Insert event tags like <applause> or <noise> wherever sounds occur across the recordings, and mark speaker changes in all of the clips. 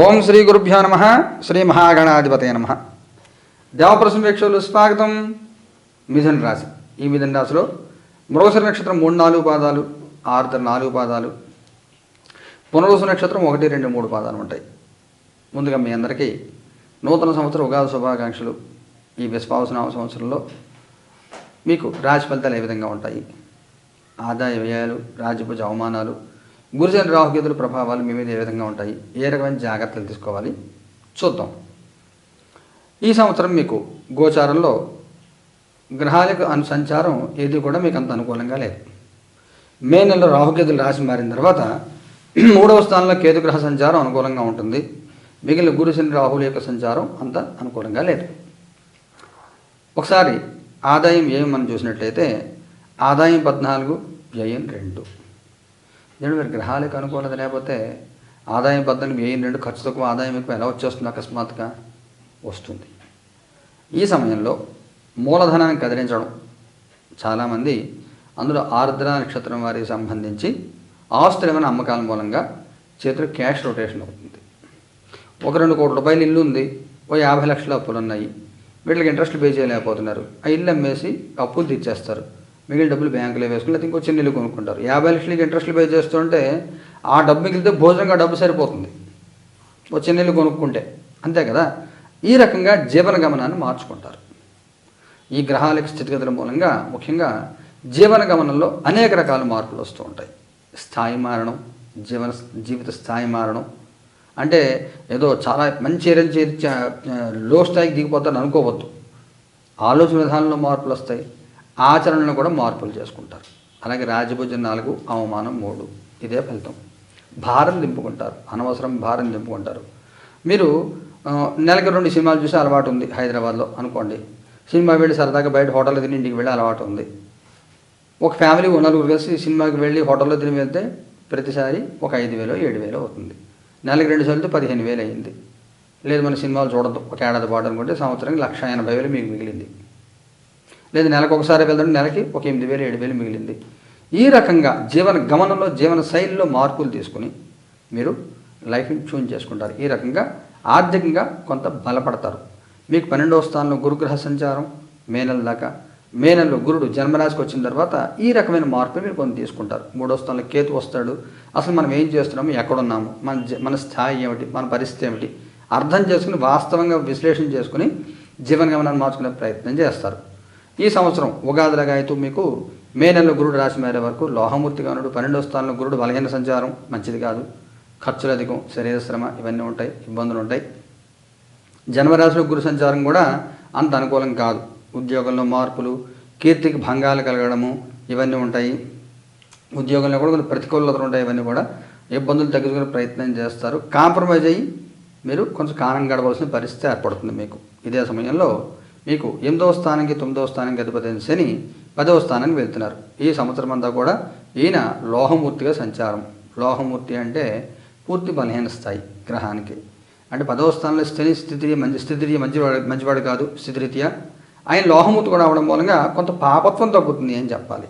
Speaker 1: ఓం శ్రీ గురుభ్యో నమ శ్రీ మహాగణాధిపతయ నమ. దేవప్రసం వీక్షలు స్వాగతం. మిథున రాశి. ఈ మిథున రాశిలో మృగశిర నక్షత్రం మూడు నాలుగు పాదాలు ఆరుతర నాలుగు పాదాలు పునరుసు నక్షత్రం ఒకటి రెండు మూడు పాదాలు ఉంటాయి. ముందుగా మీ అందరికీ నూతన సంవత్సరం ఉగాది శుభాకాంక్షలు. ఈ విశ్వావసనామ సంవత్సరంలో మీకు రాశి ఫలితాలు ఏ విధంగా ఉంటాయి? ఆదాయ వ్యయాలు రాజ్యపూజ అవమానాలు గురుజన రాహుకేతుల ప్రభావాలు మీ మీద ఏ విధంగా ఉంటాయి? ఏ రకమైన జాగ్రత్తలు తీసుకోవాలి? చూద్దాం. ఈ సంవత్సరం మీకు గోచారంలో గ్రహాల అను సంచారం ఏది కూడా మీకు అంత అనుకూలంగా లేదు. మే నెలలో రాహుకేతులు రాశి మారిన తర్వాత <clears throat> మూడవ స్థానంలో కేతు గ్రహ సంచారం అనుకూలంగా ఉంటుంది. మిగిలిన గురు శని రాహుల యొక్క సంచారం అంత అనుకూలంగా లేదు. ఒకసారి ఆదాయం ఏమి మనం చూసినట్లయితే ఆదాయం పద్నాలుగు వ్యయం రెండు. ఎందుకంటే మీరు గ్రహాలకు అనుకూలత లేకపోతే ఆదాయం బద్దలు వ్యయం రెండు ఖర్చు తక్కువ ఆదాయం ఎక్కువ ఎలా వచ్చేస్తుంది అకస్మాత్తుగా? వస్తుంది. ఈ సమయంలో మూలధనాన్ని కదిలించడం చాలామంది అందులో ఆర్ద్ర నక్షత్రం వారికి సంబంధించి ఆస్తులు ఏమైనా అమ్మకాల మూలంగా చేతిలో క్యాష్ రొటేషన్ అవుతుంది. ఒక రెండు కోట్ల రూపాయలు ఇల్లు ఉంది ఓ యాభై లక్షల అప్పులు ఉన్నాయి వీటికి ఇంట్రెస్ట్ పే చేయలేకపోతున్నారు. ఆ ఇల్లు అమ్మేసి అప్పులు తీర్చేస్తారు. మిగిలిన డబ్బులు బ్యాంకులో వేసుకుని లేకపోతే ఇంకో చిన్న ఇల్లు కొనుక్కుంటారు. యాభై లక్షలకి ఇంట్రెస్ట్లు పే చేస్తుంటే ఆ డబ్బు మిగిలితే భోజనంగా డబ్బు సరిపోతుంది. ఓ చిన్న ఇల్లు కొనుక్కుంటే. అంతే కదా? ఈ రకంగా జీవన గమనాన్ని మార్చుకుంటారు. ఈ గ్రహాలకు స్థితిగతుల మూలంగా ముఖ్యంగా జీవన గమనంలో అనేక రకాల మార్పులు వస్తూ ఉంటాయి. స్థాయి మారడం జీవన జీవిత స్థాయి మారడం. అంటే ఏదో చాలా మంచి ఎరంచి లో స్థాయికి దిగిపోతారని అనుకోవద్దు. ఆలోచన విధానంలో మార్పులు వస్తాయి. ఆచరణలో కూడా మార్పులు చేసుకుంటారు. అలాగే రాజభుజం నాలుగు అవమానం మూడు. ఇదే ఫలితం. భారం దింపుకుంటారు. అనవసరం భారం దింపుకుంటారు. మీరు నెలకి రెండు సినిమాలు చూసే అలవాటు ఉంది హైదరాబాద్లో అనుకోండి. సినిమా వెళ్ళి సరదాగా బయట హోటల్లో తిని ఇంటికి వెళ్ళే అలవాటు ఉంది. ఒక ఫ్యామిలీ ఓ నలుగురు కలిసి సినిమాకి వెళ్ళి హోటల్లో తిని వెళ్తే ప్రతిసారి ఒక ఐదు వేలు ఏడు వేలు అవుతుంది. నెలకి రెండు సార్లు పదిహేను వేలు అయింది. లేదు మన సినిమాలు చూడద్దు. ఒక ఏడాది పాటు అనుకుంటే సంవత్సరానికి లక్ష ఎనభై వేలు మీకు మిగిలింది. లేదు నెలకు ఒకసారి వెళ్తాం నెలకి ఒక ఎనిమిది వేలు ఏడు వేలు మిగిలింది. ఈ రకంగా జీవన గమనంలో జీవన శైలిలో మార్పులు తీసుకుని మీరు లైఫ్ని ట్యూన్ చేసుకుంటారు. ఈ రకంగా ఆర్థికంగా కొంత బలపడతారు. మీకు పన్నెండవ స్థానంలో గురుగ్రహ సంచారం మే నెల దాకా. మే నెలలో గురుడు జన్మరాశికి వచ్చిన తర్వాత ఈ రకమైన మార్పులు మీరు కొంత తీసుకుంటారు. మూడో స్థానంలో కేతు వస్తాడు. అసలు మనం ఏం చేస్తున్నాము? ఎక్కడున్నాము? మన మన స్థాయి ఏమిటి? మన పరిస్థితి ఏమిటి? అర్థం చేసుకుని వాస్తవంగా విశ్లేషణ చేసుకుని జీవన గమనాన్ని మార్చుకునే ప్రయత్నం చేస్తారు. ఈ సంవత్సరం ఉగాది అయితే మీకు మే నెలలో గురుడు రాశి మారే వరకు లోహమూర్తిగా ఉన్నాడు పన్నెండో స్థానంలో గురుడు బలహీన సంచారం మంచిది కాదు. ఖర్చులు అధికం శరీర శ్రమ ఇవన్నీ ఉంటాయి ఇబ్బందులు ఉంటాయి. జన్మరాశిలో గురు సంచారం కూడా అంత అనుకూలం కాదు. ఉద్యోగంలో మార్పులు కీర్తికి భంగాలు కలగడము ఇవన్నీ ఉంటాయి. ఉద్యోగంలో కూడా కొన్ని ప్రతికూలతలు ఉంటాయి ఇవన్నీ కూడా ఇబ్బందులు తగ్గించుకునే ప్రయత్నం చేస్తారు. కాంప్రమైజ్ అయ్యి మీరు కొంచెం కాలం గడవలసిన పరిస్థితి ఏర్పడుతుంది మీకు. ఇదే సమయంలో మీకు ఎనిమిదవ స్థానానికి తొమ్మిదవ స్థానానికి అధిపతి శని పదవ స్థానానికి వెళ్తున్నారు. ఈ సంవత్సరం అంతా కూడా ఈయన లోహమూర్తిగా సంచారం. లోహమూర్తి అంటే పూర్తి బలహీన స్థాయి గ్రహానికి. అంటే పదవ స్థానంలో శని స్థితి మంచి స్థితి మంచివాడు మంచివాడు కాదు స్థితిరీత్యా. ఆయన లోహమూర్తి కూడా అవడం మూలంగా కొంత పాపత్వం తగ్గుతుంది అని చెప్పాలి.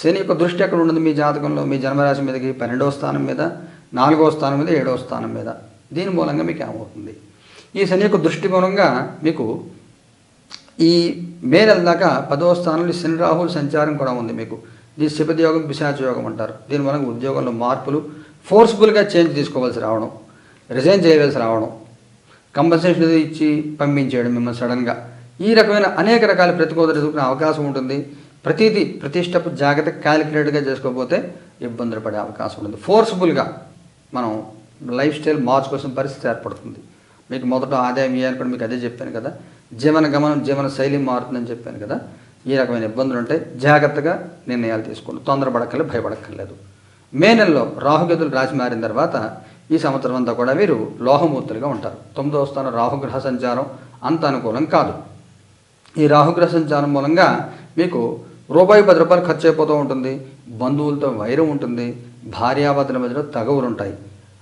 Speaker 1: శని యొక్క దృష్టి ఎక్కడ ఉండదు మీ జాతకంలో? మీ జన్మరాశి మీదకి పన్నెండవ స్థానం మీద నాలుగవ స్థానం మీద ఏడవ స్థానం మీద. దీని మూలంగా మీకు ఏమవుతుంది? ఈ శని యొక్క దృష్టి మూలంగా మీకు ఈ మే నెల దాకా పదవ స్థానంలో శని రాహుల సంచారం కూడా ఉంది మీకు. దీని శిపతి యోగం పిశాచ యోగం అంటారు. దీని ఉద్యోగంలో మార్పులు ఫోర్స్ఫుల్గా చేంజ్ తీసుకోవాల్సి రావడం రిజైన్ చేయవలసి రావడం కంపెన్సేషన్ ఇచ్చి పంపించేయడం మిమ్మల్ని సడన్గా. ఈ రకమైన అనేక రకాల ప్రతికూలతలు ఎదుర్కొనే అవకాశం ఉంటుంది. ప్రతిదీ ప్రతిష్టపు జాగ్రత్త క్యాలిక్యులేట్గా చేసుకోకపోతే ఇబ్బందులు పడే అవకాశం ఉంటుంది ఫోర్స్ఫుల్గా మనం లైఫ్ స్టైల్ మార్చుకోవాల్సిన పరిస్థితి ఏర్పడుతుంది. మీకు మొదట ఆదాయం ఇవ్వాలి కూడా మీకు అదే చెప్పాను కదా. జీవన గమనం జీవన శైలి మారుతుందని చెప్పాను కదా ఈ రకమైన ఇబ్బందులు ఉంటాయి జాగ్రత్తగా నిర్ణయాలు తీసుకోండి. తొందరపడక్కర్లేదు భయపడక్కర్లేదు. మే నెలలో రాహుగతులు రాశి మారిన తర్వాత ఈ సంవత్సరం అంతా కూడా వీరు లోహమూర్తులుగా ఉంటారు. తొమ్మిదవ స్థానం రాహుగ్రహ సంచారం అంత అనుకూలం కాదు. ఈ రాహుగ్రహ సంచారం మూలంగా మీకు రూపాయి పది రూపాయలు ఖర్చు అయిపోతూ ఉంటుంది బంధువులతో వైరం ఉంటుంది భార్యాభర్తల మధ్యలో తగవులు ఉంటాయి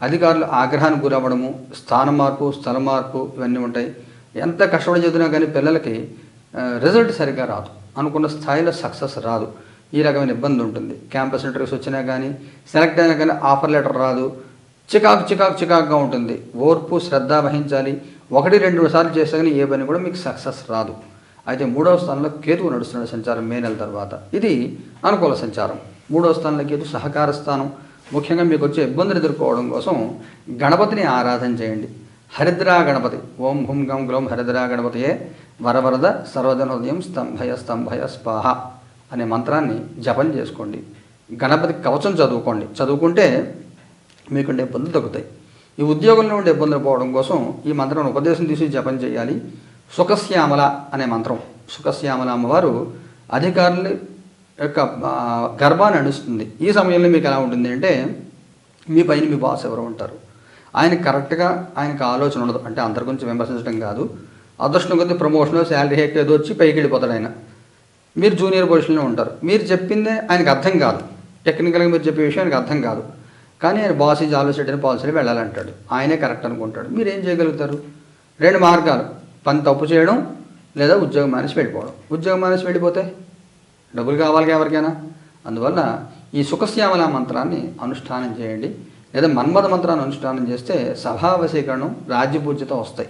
Speaker 1: అధికారులు ఆగ్రహానికి గురవ్వడము స్థాన మార్పు స్థల మార్పు ఇవన్నీ ఉంటాయి. ఎంత కష్టపడి చదివినా కానీ పిల్లలకి రిజల్ట్ సరిగ్గా రాదు. అనుకున్న స్థాయిలో సక్సెస్ రాదు. ఈ రకమైన ఇబ్బంది ఉంటుంది. క్యాంపస్ ఇంటర్వ్యూస్ వచ్చినా కానీ సెలెక్ట్ అయినా కానీ ఆఫర్ లెటర్ రాదు. చికాకు చికాకు చికాకుగా ఉంటుంది. ఓర్పు శ్రద్ధ వహించాలి. ఒకటి రెండు సార్లు చేస్తే కానీ ఏ పని కూడా మీకు సక్సెస్ రాదు. అయితే మూడవ స్థానంలో కేతువు నడుస్తున్నాడు సంచారం మే నెల తర్వాత. ఇది అనుకూల సంచారం. మూడవ స్థానంలో కేతు సహకార స్థానం. ముఖ్యంగా మీకు వచ్చే ఇబ్బందులు ఎదుర్కోవడం కోసం గణపతిని ఆరాధన చేయండి. హరిద్రా గణపతి. ఓం హుం గం గ్లౌం హరిద్రా గణపతియే వరవరద సర్వజన హృదయం స్తంభయ స్తంభయ స్పాహ అనే మంత్రాన్ని జపం చేసుకోండి. గణపతి కవచం చదువుకోండి. చదువుకుంటే మీకుండే ఇబ్బందులు తగ్గుతాయి. ఈ ఉద్యోగంలో ఉండే ఇబ్బందులు పోవడం కోసం ఈ మంత్రం ఉపదేశం తీసి జపం చేయాలి. సుఖశ్యామల అనే మంత్రం. సుఖశ్యామల అమ్మవారు అధికారుల యొక్క గర్భాన్ని నడుస్తుంది ఈ సమయంలో మీకు ఎలా ఉంటుంది అంటే మీ పైన మీ బాస్ ఎవరు ఉంటారు. ఆయన కరెక్ట్గా ఆయనకు ఆలోచన ఉండదు. అంటే అందరి గురించి విమర్శించడం కాదు. అదృష్టం కొద్ది ప్రమోషన్ శాలరీ హెక్ ఏదో వచ్చి పైకి వెళ్ళిపోతాడు ఆయన. మీరు జూనియర్ పొజిషన్లో ఉంటారు. మీరు చెప్పిందే ఆయనకు అర్థం కాదు. టెక్నికల్గా మీరు చెప్పే విషయం ఆయనకు అర్థం కాదు. కానీ ఆయన బాస్ ఈజ్ ఆల్వేస్ ఎట్ పాలసీలో వెళ్ళాలంటాడు. ఆయనే కరెక్ట్ అనుకుంటాడు. మీరు ఏం చేయగలుగుతారు? రెండు మార్గాలు. పని తప్పు చేయడం లేదా ఉద్యోగం మానేసి వెళ్ళిపోవడం. ఉద్యోగం మానేసి వెళ్ళిపోతే డబ్బులు కావాలి ఎవరికైనా. అందువల్ల ఈ సుఖశ్యామల మంత్రాన్ని అనుష్ఠానం చేయండి. లేదా మన్మథ మంత్రాన్ని అనుష్ఠానం చేస్తే సభావశీకరణం రాజ్యపూజ్యత వస్తాయి.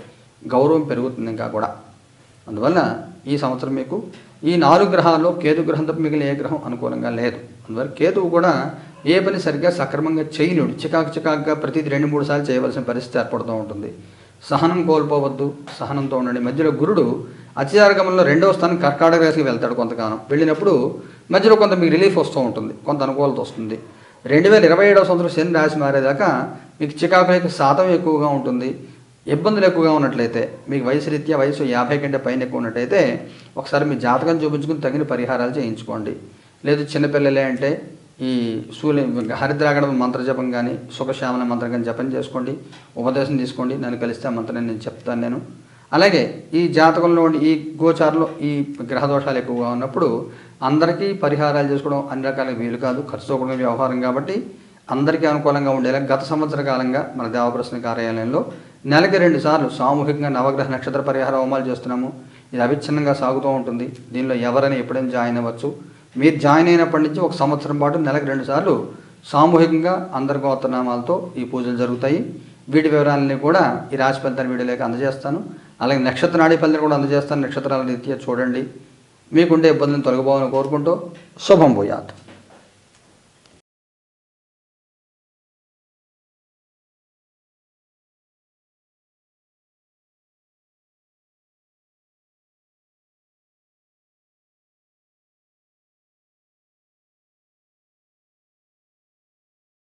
Speaker 1: గౌరవం పెరుగుతుంది ఇంకా కూడా. అందువల్ల ఈ సంవత్సరం మీకు ఈ నాలుగు గ్రహాల్లో కేతు గ్రహం తప్ప మిగిలిన ఏ గ్రహం అనుకూలంగా లేదు. అందువల్ల కేతువు కూడా ఏ పని సరిగ్గా సక్రమంగా చేయలేడు. చికాకు చికాకుగా ప్రతి రెండు మూడు సార్లు చేయవలసిన పరిస్థితి ఏర్పడుతూ ఉంటుంది. సహనం కోల్పోవద్దు సహనంతో ఉండండి. మధ్యలో గురుడు అత్యారగమంలో రెండవ స్థానం కర్కాటక రాశికి వెళ్తాడు కొంతకాలం. వెళ్ళినప్పుడు మధ్యలో కొంత మీకు రిలీఫ్ వస్తూ ఉంటుంది. కొంత అనుకూలత వస్తుంది. రెండు వేల ఇరవై ఏడవ సంవత్సరం శని రాశి మారేదాకా మీకు చికాకు యొక్క శాతం ఎక్కువగా ఉంటుంది ఇబ్బందులు ఎక్కువగా ఉన్నట్లయితే మీకు వయసు రీత్యా వయసు యాభై కంటే పైన ఎక్కువ ఉన్నట్టయితే ఒకసారి మీ జాతకం చూపించుకుని తగిన పరిహారాలు చేయించుకోండి. లేదు చిన్నపిల్లలే అంటే ఈ సూర్య హరిద్రాగణ మంత్రజపం కానీ సుఖశ్యామల మంత్రం కానీ జపం చేసుకోండి ఉపదేశం తీసుకోండి. నన్ను కలిస్తే ఆ మంత్రం నేను చెప్తాను నేను. అలాగే ఈ జాతకంలో ఈ గోచారంలో ఈ గ్రహ దోషాలు ఎక్కువగా ఉన్నప్పుడు అందరికీ పరిహారాలు చేసుకోవడం అన్ని రకాల వీలు కాదు. ఖర్చుతో కూడిన వ్యవహారం కాబట్టి అందరికీ అనుకూలంగా ఉండేలా గత సంవత్సర కాలంగా మన దేవప్రశ్న కార్యాలయంలో నెలకి రెండు సార్లు సామూహికంగా నవగ్రహ నక్షత్ర పరిహార హోమాలు చేస్తున్నాము. ఇది అవిచ్ఛిన్నంగా సాగుతూ ఉంటుంది. దీనిలో ఎవరైనా ఎప్పుడైనా జాయిన్ అవ్వచ్చు. మీరు జాయిన్ అయినప్పటి నుంచి ఒక సంవత్సరం పాటు నెలకు రెండు సార్లు సామూహికంగా అందరి గోత్రనామాలతో ఈ పూజలు జరుగుతాయి. వీటి వివరాలని కూడా ఈ రాశి ఫలితాన్ని వీడియోలోకి అందజేస్తాను. అలాగే నక్షత్ర నాడీ కూడా అందజేస్తాను. నక్షత్రాల రీత్యా చూడండి. మీకుండే ఇబ్బందులను తొలగిపోవాలని కోరుకుంటూ శుభం పోయాత్